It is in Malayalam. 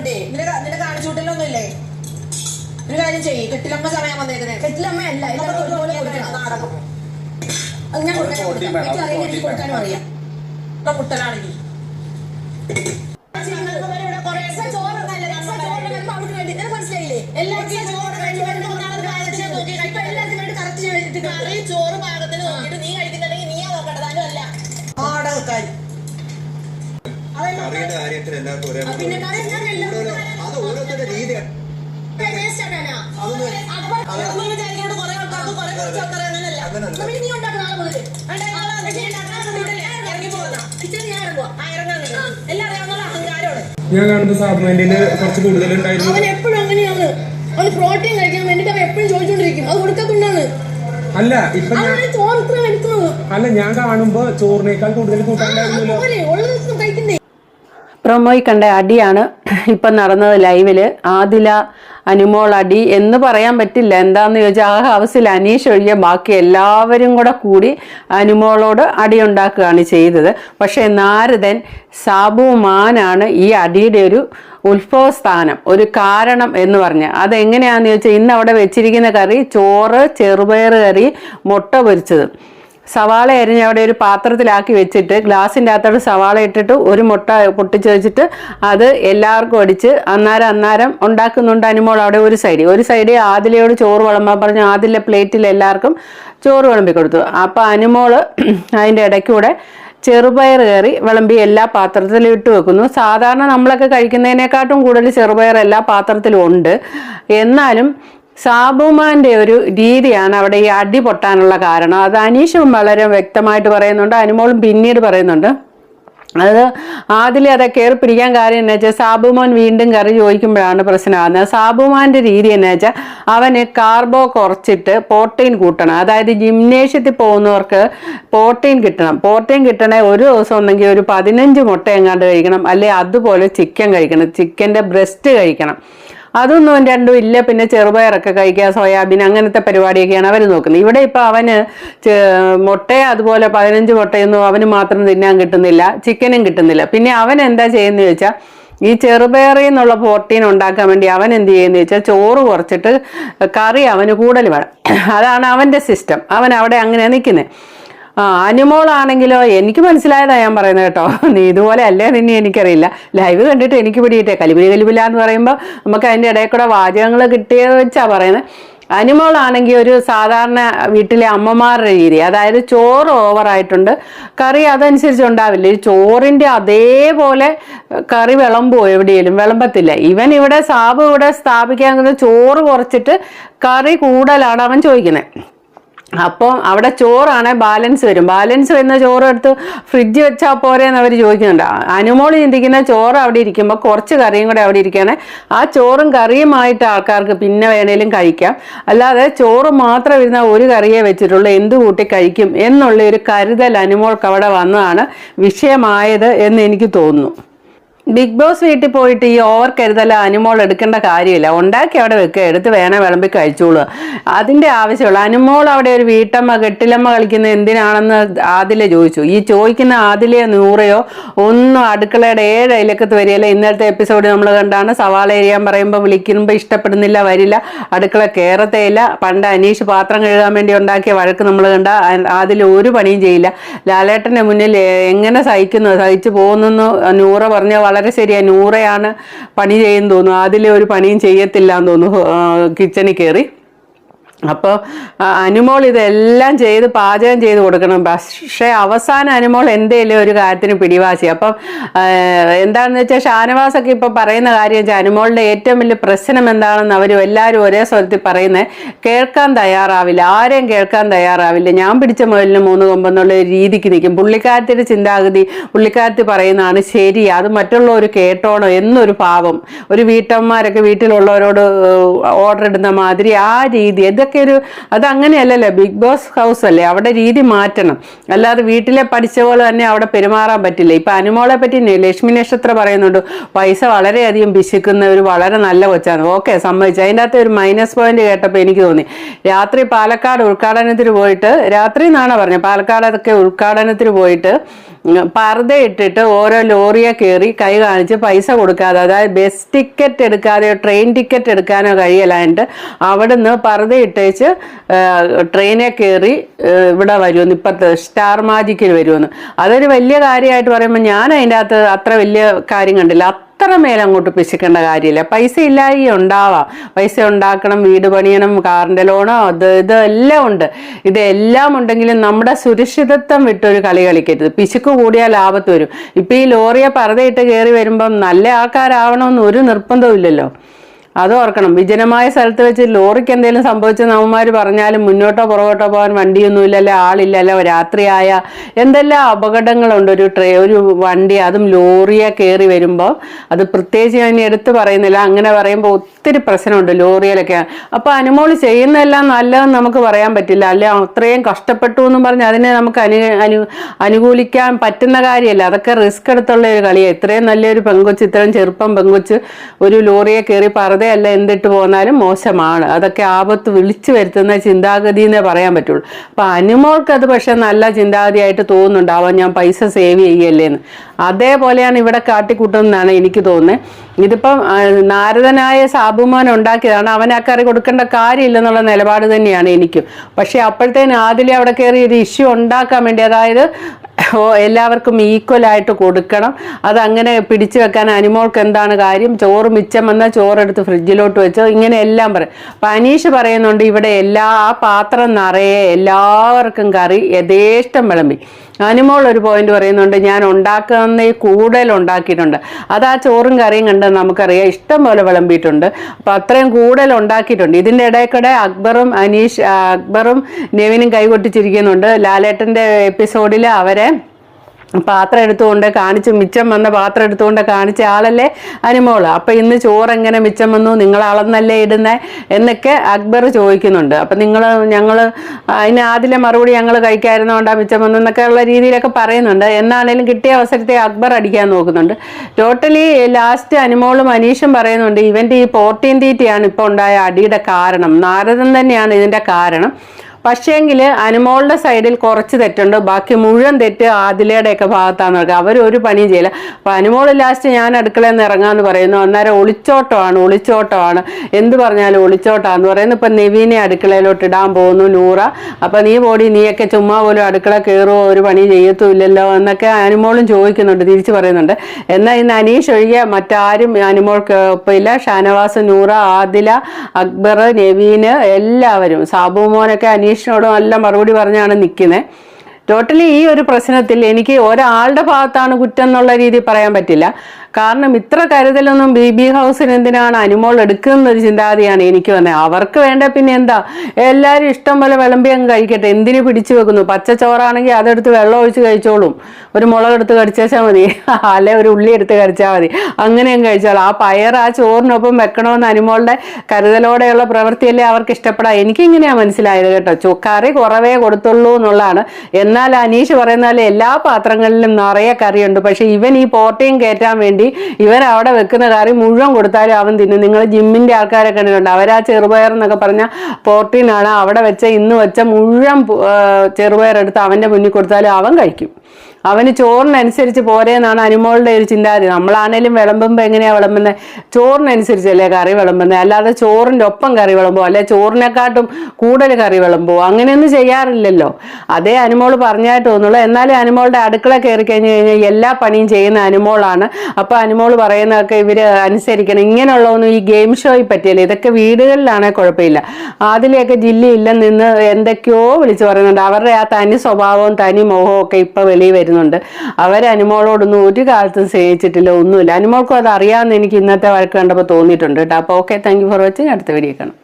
ഉണ്ട് നിന്നെ നിന്നെ കാണിച്ചു ഇല്ലേ ഒരു കാര്യം ചെയ്യ്. കെട്ടിലമ്മ സമയം വന്നേക്കുന്നേ കെട്ടിലമ്മ അല്ല അത് ഞാൻ കൊടുക്കാനും അറിയാം. മുട്ടലാണെങ്കിൽ ചോറ് പാകത്തിന് നോക്കിയിട്ട് ചോറ് വരുമ്പോ കറിയുടെ കാര്യത്തിൽ എല്ലാവർക്കും ഒരേ പിന്നെ ഞാൻ അത് ഓരോരുത്തരുടെ രീതിയാണ് ഞാൻ കാണുന്ന സാബ്മെന്റിന് കുറച്ച് കൂടുതലുണ്ടായിരുന്നു അവൻ എപ്പോഴും അങ്ങനെയാണ്. അവന് പ്രോട്ടീൻ കഴിക്കാൻ വേണ്ടിട്ട് അവൻ എപ്പോഴും ചോദിച്ചോണ്ടിരിക്കും. അത് കൊടുക്കാത്തതുകൊണ്ടാണ് അല്ല ഇപ്പൊ ചോറ് ഇത്ര എടുക്കുന്നത്. അല്ല ഞാൻ കാണുമ്പോ ചോറിനേക്കാൾ കൂടുതൽ കൂട്ടാൻ പ്രൊമോയിൽ കണ്ട അടിയാണ് ഇപ്പം നടന്നത് ലൈവിൽ. ആദില അനുമോൾ അടി എന്ന് പറയാൻ പറ്റില്ല. എന്താന്ന് ചോദിച്ചാൽ ആ ഹൗസിൽ അനീഷ് ഒഴികെ ബാക്കി എല്ലാവരും കൂടെ കൂടി അനുമോളോട് അടി ഉണ്ടാക്കുകയാണ് ചെയ്തത്. പക്ഷേ നാരദൻ സാബു മാനാണ് ഈ അടിയുടെ ഒരു ഉത്ഭവസ്ഥാനം ഒരു കാരണം എന്ന് പറഞ്ഞ്. അതെങ്ങനെയാണെന്ന് ചോദിച്ചാൽ ഇന്ന് അവിടെ വെച്ചിരിക്കുന്ന കറി ചോറ് ചെറുപയർ കറി മുട്ട പൊരിച്ചത്. സവാള അരിഞ്ഞ് അവിടെ ഒരു പാത്രത്തിലാക്കി വെച്ചിട്ട് ഗ്ലാസിന്റെ അകത്തോട്ട് സവാള ഇട്ടിട്ട് ഒരു മുട്ട പൊട്ടിച്ച് വെച്ചിട്ട് അത് എല്ലാവർക്കും അടിച്ച് അന്നേരം അന്നേരം ഉണ്ടാക്കുന്നുണ്ട് അനുമോൾ അവിടെ ഒരു സൈഡിൽ ഒരു സൈഡിൽ ആദിലയോട് ചോറ് വിളമ്പാൻ പറഞ്ഞു ആദിലെ പ്ലേറ്റിൽ എല്ലാവർക്കും ചോറ് വിളമ്പി കൊടുത്തു. അപ്പോൾ അനുമോൾ അതിന്റെ ഇടയ്ക്കൂടെ ചെറുപയർ കയറി വിളമ്പി എല്ലാ പാത്രത്തിലും ഇട്ട് വെക്കുന്നു. സാധാരണ നമ്മളൊക്കെ കഴിക്കുന്നതിനെക്കാട്ടും കൂടുതൽ ചെറുപയർ എല്ലാ പാത്രത്തിലും ഉണ്ട്. എന്നാലും സാബുമാന്റെ ഒരു രീതിയാണ് അവിടെ ഈ അടി പൊട്ടാനുള്ള കാരണം. അത് അനീഷും വളരെ വ്യക്തമായിട്ട് പറയുന്നുണ്ട്. അനുമോളും പിന്നീട് പറയുന്നുണ്ട്. അത് ആദിലെ അതെ കയറി പിടിക്കാൻ കാര്യം എന്ന് വെച്ചാൽ സാബുമോൻ വീണ്ടും കറി ചോദിക്കുമ്പോഴാണ് പ്രശ്നമാകുന്നത്. സാബുമാന്റെ രീതി എന്ന് വെച്ചാൽ അവന് കാർബോ കുറച്ചിട്ട് പ്രോട്ടീൻ കൂട്ടണം. അതായത് ജിംനേഷ്യത്തിൽ പോകുന്നവർക്ക് പ്രോട്ടീൻ കിട്ടണം. പ്രോട്ടീൻ കിട്ടണേ ഒരു ദിവസം ഉണ്ടെങ്കിൽ ഒരു പതിനഞ്ച് മുട്ട എങ്ങാണ്ട് കഴിക്കണം. അല്ലെ അതുപോലെ ചിക്കൻ കഴിക്കണം. ചിക്കന്റെ ബ്രസ്റ്റ് കഴിക്കണം. അതൊന്നും രണ്ടും ഇല്ല. പിന്നെ ചെറുപയറൊക്കെ കഴിക്കുക സോയാബീൻ അങ്ങനത്തെ പരിപാടിയൊക്കെയാണ് അവർ നോക്കുന്നത്. ഇവിടെ ഇപ്പോൾ അവന് മുട്ട അതുപോലെ പതിനഞ്ച് മുട്ടയൊന്നും അവന് മാത്രം തിന്നാൻ കിട്ടുന്നില്ല ചിക്കനും കിട്ടുന്നില്ല. പിന്നെ അവൻ എന്താ ചെയ്യുന്നത് വെച്ചാൽ ഈ ചെറുപയറിൽ നിന്നുള്ള പ്രോട്ടീൻ ഉണ്ടാക്കാൻ വേണ്ടി അവൻ എന്ത് ചെയ്യുന്നത് വെച്ചാൽ ചോറ് കുറച്ചിട്ട് കറി അവന് കൂടുതൽ വേണം. അതാണ് അവന്റെ സിസ്റ്റം അവൻ അവിടെ അങ്ങനെ നിൽക്കുന്നത് ആ അനുമോളാണെങ്കിലോ എനിക്ക് മനസ്സിലായതാ ഞാൻ പറയുന്നത് കേട്ടോ. നീ ഇതുപോലെ അല്ലേ നിന്നെ എനിക്കറിയില്ല. ലൈവ് കണ്ടിട്ട് എനിക്ക് പിടിയിട്ടേ കലിപിലി കലിപില എന്ന് പറയുമ്പോൾ നമുക്ക് അതിന്റെ ഇടയിൽ കൂടെ വാചകങ്ങൾ കിട്ടിയ വെച്ചാ പറയുന്നത്. അനുമോളാണെങ്കിൽ ഒരു സാധാരണ വീട്ടിലെ അമ്മമാരുടെ രീതി അതായത് ചോറ് ഓവറായിട്ടുണ്ട് കറി അതനുസരിച്ച് ഉണ്ടാവില്ല. ഈ ചോറിന്റെ അതേപോലെ കറി വിളമ്പോ എവിടെയെങ്കിലും വിളമ്പത്തില്ല. ഇവൻ ഇവിടെ സാബ് ഇവിടെ സ്ഥാപിക്കാൻ ചോറ് കുറച്ചിട്ട് കറി കൂടുതലാണ് അവൻ ചോദിക്കുന്നത് അപ്പോൾ അവിടെ ചോറാണ് ബാലൻസ് വരും. ബാലൻസ് വരുന്ന ചോറ് എടുത്ത് ഫ്രിഡ്ജ് വെച്ചാൽ പോരെന്ന് അവർ ചോദിക്കുന്നുണ്ട്. അനുമോൾ ചിന്തിക്കുന്ന ചോറ് അവിടെ ഇരിക്കുമ്പോൾ കുറച്ച് കറിയും കൂടെ അവിടെ ഇരിക്കുകയാണ്. ആ ചോറും കറിയുമായിട്ട് ആൾക്കാർക്ക് പിന്നെ വേണേലും കഴിക്കാം. അല്ലാതെ ചോറ് മാത്രം ഇരുന്ന ഒരു കറിയേ വെച്ചിട്ടുള്ളൂ. എന്ത് കൂട്ടി കഴിക്കും എന്നുള്ള ഒരു കരുതൽ അനുമോൾക്ക് അവിടെ വന്നതാണ് വിഷയമായത് എന്ന് എനിക്ക് തോന്നുന്നു. ബിഗ് ബോസ് വീട്ടിൽ പോയിട്ട് ഈ ഓവർ കരുതൽ അനുമോൾ എടുക്കേണ്ട കാര്യമില്ല. ഉണ്ടാക്കി അവിടെ വെക്കുക എടുത്ത് വേണം വിളമ്പി കഴിച്ചോളൂ. അതിന്റെ ആവശ്യമുള്ളൂ അനുമോൾ അവിടെ ഒരു വീട്ടമ്മ കെട്ടിലമ്മ കളിക്കുന്ന എന്തിനാണെന്ന് ആദിലെ ചോദിച്ചു. ഈ ചോദിക്കുന്ന ആദിലെയോ നൂറയോ ഒന്നും അടുക്കളയുടെ ഏഴ് അയലക്കത്ത് വരികയില്ല ഇന്നലത്തെ എപ്പിസോഡ് നമ്മൾ കണ്ടാണ്. സവാള എരിയാൻ പറയുമ്പോൾ വിളിക്കുമ്പോൾ ഇഷ്ടപ്പെടുന്നില്ല വരില്ല അടുക്കള കയറത്തേയില്ല പണ്ട് അനീഷ് പാത്രം കഴുകാൻ വേണ്ടി ഉണ്ടാക്കിയ വഴക്ക് നമ്മൾ കണ്ട അതിൽ ഒരു പണിയും ചെയ്യില്ല. ലാലേട്ടന്റെ മുന്നിൽ എങ്ങനെ സഹിക്കുന്നു സഹിച്ചു പോകുന്നു നൂറ പറഞ്ഞ വളരെ ശരിയാ. നൂറയാണ് പണി ചെയ്യുന്നു തോന്നുന്നു. അതിലെ ഒരു പണിയും ചെയ്യത്തില്ല എന്ന് തോന്നുന്നു കിച്ചണിൽ കയറി അപ്പോൾ അനുമോൾ ഇതെല്ലാം ചെയ്ത് പാചകം ചെയ്ത് കൊടുക്കണം. പക്ഷേ അവസാന അനുമോൾ എന്തേലും ഒരു കാര്യത്തിന് പിടിവാശി. അപ്പം എന്താണെന്ന് വെച്ചാൽ ഷാനവാസൊക്കെ ഇപ്പോൾ പറയുന്ന കാര്യം വെച്ചാൽ അനുമോളുടെ ഏറ്റവും വലിയ പ്രശ്നം എന്താണെന്ന് അവർ എല്ലാവരും ഒരേ സ്വരത്തിൽ പറയുന്നത് കേൾക്കാൻ തയ്യാറാവില്ല. ആരെയും കേൾക്കാൻ തയ്യാറാവില്ല. ഞാൻ പിടിച്ച മുതലിന് മൂന്ന് കൊമ്പെന്നുള്ള രീതിക്ക് നിൽക്കും. പുള്ളിക്കാരത്തിന്റെ ചിന്താഗതി പുള്ളിക്കാരത്തി പറയുന്നതാണ് ശരി അത് മറ്റുള്ളവർ കേട്ടോണോ എന്നൊരു പാവം ഒരു വീട്ടമ്മമാരൊക്കെ വീട്ടിലുള്ളവരോട് ഓർഡർ ഇടുന്ന മാതിരി ആ രീതി ഇതൊക്കെ ഒരു അത് അങ്ങനെയല്ലല്ലോ ബിഗ് ബോസ് ഹൗസ് അല്ലേ? അവിടെ രീതി മാറ്റണം. അല്ലാതെ വീട്ടിലെ പഠിച്ച പോലെ തന്നെ അവിടെ പെരുമാറാൻ പറ്റില്ല. ഇപ്പൊ അനുമോളെ പറ്റി ലക്ഷ്മി നക്ഷത്ര പറയുന്നുണ്ട് പൈസ വളരെയധികം പിശിക്കുന്ന ഒരു വളരെ നല്ല കൊച്ചാണ്. ഓക്കെ സമ്മതിച്ചു. അതിന്റെ അകത്ത് ഒരു മൈനസ് പോയിന്റ് കേട്ടപ്പോൾ എനിക്ക് തോന്നി. രാത്രി പാലക്കാട് ഉദ്ഘാടനത്തിന് പോയിട്ട് രാത്രി എന്നാണ് പറഞ്ഞത്? പാലക്കാടൊക്കെ ഉദ്ഘാടനത്തിന് പോയിട്ട് ഉം, പർദ്ദ ഇട്ടിട്ട് ഓരോ ലോറിയെ കയറി കൈ കാണിച്ച് പൈസ കൊടുക്കാതെ അതായത് ബസ് ടിക്കറ്റ് എടുക്കാതെയോ ട്രെയിൻ ടിക്കറ്റ് എടുക്കാനോ കഴിയലായിട്ട് അവിടുന്ന് പർദ്ദ ഇട്ടേച്ച് ട്രെയിനെ കയറി ഇവിടെ വരുമെന്ന് ഇപ്പത്തെ സ്റ്റാർ മാജിക്കിൽ വരുമെന്ന് അതൊരു വലിയ കാര്യമായിട്ട് പറയുമ്പോൾ ഞാൻ അതിന്റെ അത്ര വലിയ കാര്യം കണ്ടില്ല. അത്രമേൽ അങ്ങോട്ട് പിശിക്കേണ്ട കാര്യമില്ല. പൈസ ഇല്ലായി ഉണ്ടാവാം. പൈസ ഉണ്ടാക്കണം വീട് പണിയണം കാറിന്റെ ലോണോ അത് ഇതെല്ലാം ഉണ്ട്. ഇതെല്ലാം ഉണ്ടെങ്കിലും നമ്മുടെ സുരക്ഷിതത്വം വിട്ടൊരു കളി കളിക്കരുത്. പിശുക്ക് കൂടിയാൽ ആപത്ത് വരും. ഇപ്പം ഈ ലോറിയെ പറതയിട്ട് കയറി വരുമ്പം നല്ല ആൾക്കാരാവണമെന്ന് ഒരു നിർബന്ധവും ഇല്ലല്ലോ അത് ഓർക്കണം. വിജനമായ സ്ഥലത്ത് വെച്ച് ലോറിക്ക് എന്തെങ്കിലും സംഭവിച്ച നമ്മമാർ പറഞ്ഞാലും മുന്നോട്ടോ പുറകോട്ടോ പോകാൻ വണ്ടിയൊന്നുമില്ല അല്ലെ ആളില്ല അല്ലെ രാത്രിയായ എന്തെല്ലാം അപകടങ്ങളുണ്ട്. ഒരു ട്രേ ഒരു വണ്ടി അതും ലോറിയെ കയറി വരുമ്പോൾ അത് പ്രത്യേകിച്ച് ഞാൻ എടുത്ത് പറയുന്നില്ല. അങ്ങനെ പറയുമ്പോൾ ഒത്തിരി പ്രശ്നമുണ്ട് ലോറിയിലൊക്കെ. അപ്പോൾ അനുമോൾ ചെയ്യുന്നതെല്ലാം നല്ലതെന്ന് നമുക്ക് പറയാൻ പറ്റില്ല. അല്ലെ അത്രയും കഷ്ടപ്പെട്ടു എന്നും പറഞ്ഞ് അതിനെ നമുക്ക് അനു അനു അനുകൂലിക്കാൻ പറ്റുന്ന കാര്യമല്ല. അതൊക്കെ റിസ്ക് എടുത്തുള്ള ഒരു കളിയാണ് ഇത്രയും നല്ലൊരു പെങ്കൊച്ച് ഇത്രയും ചെറുപ്പം പെങ്കൊച്ച് ഒരു ലോറിയെ കയറി പറതയല്ല എന്തിട്ട് പോന്നാലും മോശമാണ്. അതൊക്കെ ആപത്ത് വിളിച്ചു വരുത്തുന്ന ചിന്താഗതി എന്നേ പറയാൻ പറ്റുള്ളൂ. അപ്പം അനുമോൾക്ക് അത് പക്ഷേ നല്ല ചിന്താഗതിയായിട്ട് തോന്നുന്നുണ്ടാവാം ഞാൻ പൈസ സേവ് ചെയ്യല്ലേന്ന്. അതേപോലെയാണ് ഇവിടെ കാട്ടിക്കൂട്ടുന്നതാണ് എനിക്ക് തോന്നുന്നത്. ഇതിപ്പം നാരദനായ സാബുമാൻ ഉണ്ടാക്കിയതാണ്. അവൻ ആ കൊടുക്കേണ്ട കാര്യമില്ലെന്നുള്ള നിലപാട് തന്നെയാണ് എനിക്കും. പക്ഷെ അപ്പോഴത്തേന് ആദ്യം അവിടെ കയറി ഒരു ഇഷ്യൂ ഉണ്ടാക്കാൻ വേണ്ടി അതായത് എല്ലാവർക്കും ഈക്വൽ ആയിട്ട് കൊടുക്കണം. അതങ്ങനെ പിടിച്ചു വെക്കാൻ അനിമോൾക്ക് എന്താണ് കാര്യം? ചോറ് മിച്ചം വന്നാൽ ചോറെടുത്ത് ഫ്രിഡ്ജിലോട്ട് വെച്ചോ ഇങ്ങനെ എല്ലാം പറയും അപ്പം അനീഷ് പറയുന്നുണ്ട് ഇവിടെ എല്ലാ ആ പാത്രം നിറയെ എല്ലാവർക്കും കറി യഥേഷ്ടം വിളമ്പി. അനിമോൾ ഒരു പോയിന്റ് പറയുന്നുണ്ട് ഞാൻ ഉണ്ടാക്കുന്ന കൂടുതൽ ഉണ്ടാക്കിയിട്ടുണ്ട്. അത് ആ ചോറും കറിയും കണ്ട് നമുക്കറിയാം ഇഷ്ടം പോലെ വിളമ്പിയിട്ടുണ്ട്. അപ്പൊ അത്രയും കൂടുതൽ ഉണ്ടാക്കിയിട്ടുണ്ട്. ഇതിന്റെ ഇടയ്ക്കിടെ അക്ബറും അനീഷ് അക്ബറും നെവിനും കൈകൊട്ടിച്ചിരിക്കുന്നുണ്ട്. ലാലേട്ടന്റെ എപ്പിസോഡിൽ അവരെ പാത്രം എടുത്തുകൊണ്ട് കാണിച്ച് മിച്ചം വന്ന പാത്രം എടുത്തുകൊണ്ട് കാണിച്ച ആളല്ലേ അനുമോൾ. അപ്പം ഇന്ന് ചോറ് എങ്ങനെ മിച്ചം വന്നു? നിങ്ങൾ അളന്നല്ലേ ഇടുന്നേ? എന്നൊക്കെ അക്ബർ ചോദിക്കുന്നുണ്ട്. അപ്പം നിങ്ങൾ ഞങ്ങൾ അതിന് ആദ്യം മറുപടി ഞങ്ങൾ കഴിക്കായിരുന്നോണ്ടാ മിച്ചം വന്നു എന്നൊക്കെ ഉള്ള രീതിയിലൊക്കെ പറയുന്നുണ്ട്. എന്നാണേലും കിട്ടിയ അവസരത്തെ അക്ബർ അടിക്കാൻ നോക്കുന്നുണ്ട്. ടോട്ടലി ലാസ്റ്റ് അനുമോളും അനീഷും പറയുന്നുണ്ട് ഇവന്റെ ഈ പോർട്ടീൻ തീറ്റയാണ് ഇപ്പോൾ ഉണ്ടായ അടിയുടെ കാരണം. നാരദൻ തന്നെയാണ് ഇതിന്റെ കാരണം. പക്ഷേങ്കിൽ അനുമോളുടെ സൈഡിൽ കുറച്ച് തെറ്റുണ്ട്. ബാക്കി മുഴുവൻ തെറ്റ് ആദിലയുടെയൊക്കെ ഭാഗത്താണ് നടക്കുക ഒരു പണിയും ചെയ്യില്ല. അപ്പം അനുമോൾ ലാസ്റ്റ് ഞാൻ അടുക്കളയിൽ നിന്ന് ഇറങ്ങാമെന്ന് പറയുന്നു. അന്നേരം ഒളിച്ചോട്ടമാണ് ഒളിച്ചോട്ടമാണ്. എന്ത് പറഞ്ഞാലും ഒളിച്ചോട്ടമാണെന്ന് പറയുന്നു. ഇപ്പം നെവീനെ അടുക്കളയിലോട്ട് ഇടാൻ പോകുന്നു നൂറ. അപ്പം നീ പോടി നീയൊക്കെ ചുമ്മാ പോലും അടുക്കള കയറുമോ ഒരു പണി ചെയ്യത്തുമില്ലല്ലോ എന്നൊക്കെ അനുമോളും ചോദിക്കുന്നുണ്ട് തിരിച്ചു പറയുന്നുണ്ട്. എന്നാൽ ഇന്ന് അനീഷ് ഒഴികെ മറ്റാരും അനുമോൾക്ക് ഒപ്പമില്ല. ഷാനവാസ് നൂറ ആദില അക്ബർ നെവീന് എല്ലാവരും. സാബു മോനൊക്കെ അനീഷിനോട് എല്ലാം മറുപടി പറഞ്ഞാണ് നിൽക്കുന്നത് ടോട്ടലി ഈ ഒരു പ്രശ്നത്തിൽ എനിക്ക് ഒരാളുടെ ഭാഗത്താണ് കുറ്റം എന്നുള്ള രീതിയിൽ പറയാൻ പറ്റില്ല. കാരണം ഇത്ര കരുതലൊന്നും ബി ബി ഹൗസിന് എന്തിനാണ് അനുമോൾ എടുക്കുന്ന ഒരു ചിന്താഗതിയാണ് എനിക്ക് വന്നത്. അവർക്ക് വേണ്ട പിന്നെ എന്താ? എല്ലാവരും ഇഷ്ടം പോലെ വിളമ്പി അങ്ങ് കഴിക്കട്ടെ. എന്തിനു പിടിച്ചു വെക്കുന്നു? പച്ച ചോറാണെങ്കിൽ അതെടുത്ത് വെള്ളം ഒഴിച്ച് കഴിച്ചോളും. ഒരു മുളക് എടുത്ത് കടിച്ചാൽ മതി. അല്ലെ ഒരു ഉള്ളി എടുത്ത് കടിച്ചാൽ മതി. അങ്ങനെ അങ്ങ് കഴിച്ചോളാം. ആ പയർ ആ ചോറിനൊപ്പം വെക്കണമെന്ന് അനുമോളുടെ കരുതലോടെയുള്ള പ്രവൃത്തിയല്ലേ അവർക്ക് ഇഷ്ടപ്പെടാം? എനിക്കിങ്ങനെയാണ് മനസ്സിലായത് കേട്ടോ. ചോ കറി കുറവേ കൊടുത്തുള്ളൂ എന്നുള്ളതാണ്. എന്നാൽ അനീഷ് പറയുന്ന പോലെ എല്ലാ പാത്രങ്ങളിലും നിറയെ കറിയുണ്ട്. പക്ഷെ ഇവൻ ഈ പോട്ടയും കയറ്റാൻ വേണ്ടി ഇവൻ അവിടെ വെക്കുന്ന കറി മുഴുവൻ കൊടുത്താലും അവൻ തിന്നും. നിങ്ങൾ ജിമ്മിന്റെ ആൾക്കാരെ കണ്ടിട്ടുണ്ട്? അവരാ ചെറുപയർ എന്നൊക്കെ പറഞ്ഞ പ്രോട്ടീനാണ് അവിടെ വെച്ച ഇന്ന് വെച്ച മുഴുവൻ ചെറുപയർ എടുത്ത് അവന്റെ മുന്നിൽ കൊടുത്താലും അവൻ കഴിക്കും. അവന് ചോറിനനുസരിച്ച് പോരേന്നാണ് അനുമോളുടെ ഒരു ചിന്താഗതി. നമ്മളാണേലും വിളമ്പുമ്പോൾ എങ്ങനെയാ വിളമ്പുന്നത് ചോറിനനുസരിച്ചല്ലേ കറി വിളമ്പുന്നത് അല്ലാതെ ചോറിന്റെ ഒപ്പം കറി വിളമ്പോ അല്ലെ ചോറിനെക്കാട്ടും കൂടുതൽ കറി വിളമ്പോ അങ്ങനെയൊന്നും ചെയ്യാറില്ലല്ലോ. അതേ അനുമോൾ പറഞ്ഞായിട്ട് തോന്നുള്ളൂ. എന്നാലും അനുമോളുടെ അടുക്കള കയറി കഴിഞ്ഞ് കഴിഞ്ഞാൽ എല്ലാ പണിയും ചെയ്യുന്ന അനുമോളാണ്. അപ്പോൾ അനുമോൾ പറയുന്നതൊക്കെ ഇവർ അനുസരിക്കണം. ഇങ്ങനെയുള്ളതൊന്നും ഈ ഗെയിം ഷോയിൽ പറ്റിയല്ലേ? ഇതൊക്കെ വീടുകളിലാണെങ്കിൽ കുഴപ്പമില്ല. അതിലെയൊക്കെ ജില്ലയില്ല നിന്ന് എന്തൊക്കെയോ വിളിച്ചു പറയുന്നുണ്ട്. അവരുടെ ആ തനി സ്വഭാവവും തനി മോഹവും ഒക്കെ ഇപ്പൊ വെളിയിൽ വരുന്നുണ്ട് അവർ അനുമോളോടൊന്നും ഒരു കാലത്തും സ്നേഹിച്ചിട്ടില്ല ഒന്നുമില്ല. അനുമോൾക്കും അത് അറിയാമെന്ന് എനിക്ക് ഇന്നത്തെ വഴക്ക് കണ്ടപ്പോൾ തോന്നിയിട്ടുണ്ട് കേട്ടോ. അപ്പോൾ okay thank you for watching അടുത്ത വീഡിയോ കാണാം.